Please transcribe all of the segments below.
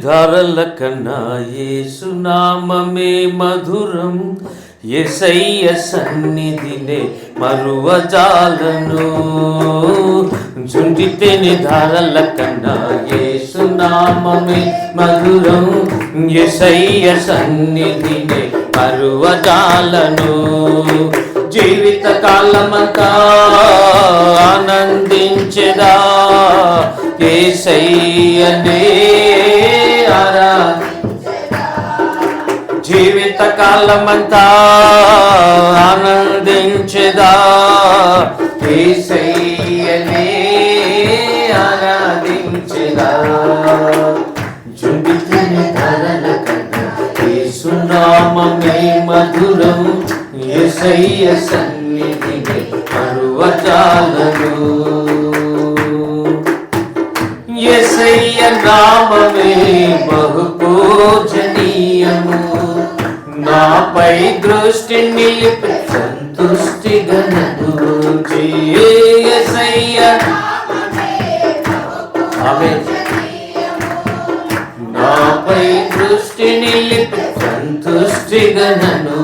ధారల కన్నా యేసునామమే మధురం. ఎసయ్య సన్నిధినే మరువజాలను. జుండితేని ధరల కన్నా ఏసునామే మధురం. ఎసయ్య సన్నిధినే మరువజాలను. జీవిత కాలమంతా ఆనందించెదా. ఏసయ్యనే కాలమంతా ఆనందించదా? ఏసయ్యనే ఆరాధించెదా? జుంబితిని ధరల కన్నా యేసునామమే మధురం యేసయ్య సన్నిధిని పర్వతాలను నాపై దృష్టి నిలిపి సంతుష్టిగా నన్ను నాపై దృష్టి నిలిపి సంతుష్టిగా గనను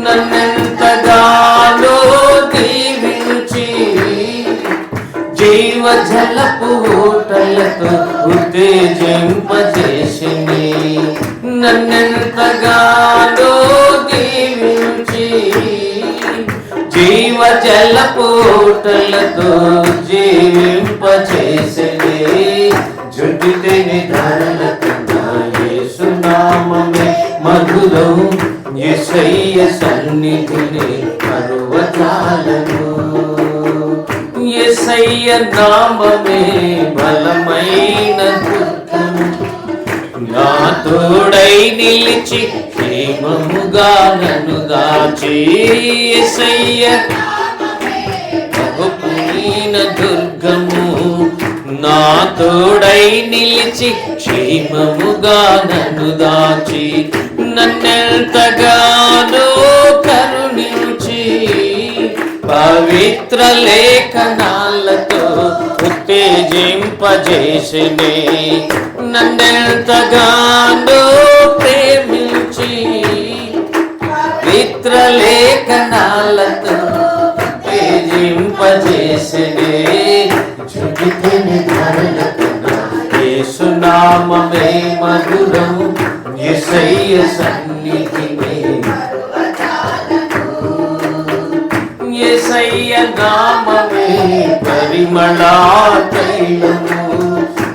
నన్నెంతగానో దీవించి జీవ జలపు ఉత్తేజింపజే జీవ జలపు ఊటలతో జీవింపజేసిని జుటితే నిధారణ కన్నా యేసునామమే మధురం ఎసయ్య సన్నిధిని పర్వతాలను. ఎసయ్య నామమే బలమైన నా తోడై నిలిచి క్షేమముగా నన్ను దాచి. ఎసయ్య బహుపుణీన దుర్గము నా తోడై నిలిచి క్షేమముగా నన్ను దాచి నన్నెంతగానో కరుణించి పవిత్ర లేఖనాలతో ఉత్తేజింపజేసినే నన్నెంతగానో చుటితని ధరలకన్నా యేసునామమే మధురం. యేసయ్య సన్నిధినే. యేసయ్య నామమే పరిమళా తైలము.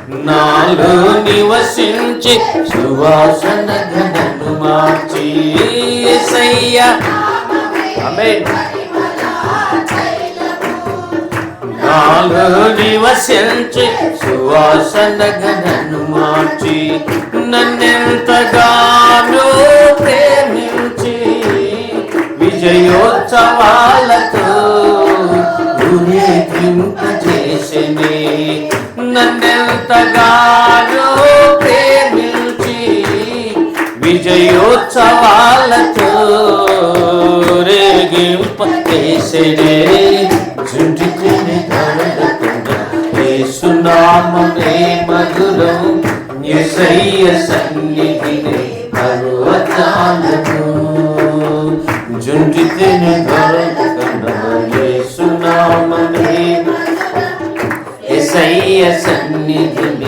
నాలో నివసించి సువాసన ఘనను మార్చి. యేసయ్య ఆమేన్. నాలో నివసించి సువాసన ఘనను మార్చి నన్నెంతగానో ప్రేమించి విజయోత్సవాలతో ఊరేగింపజేసిని నన్నెంతగానో ప్రేమించి విజయోత్సవాలతో రేగింపజేసినే జుంటిని ధరలకుండా యేసునామమే మధురం. యేసయ్య సన్నిధిని సన్నిధిని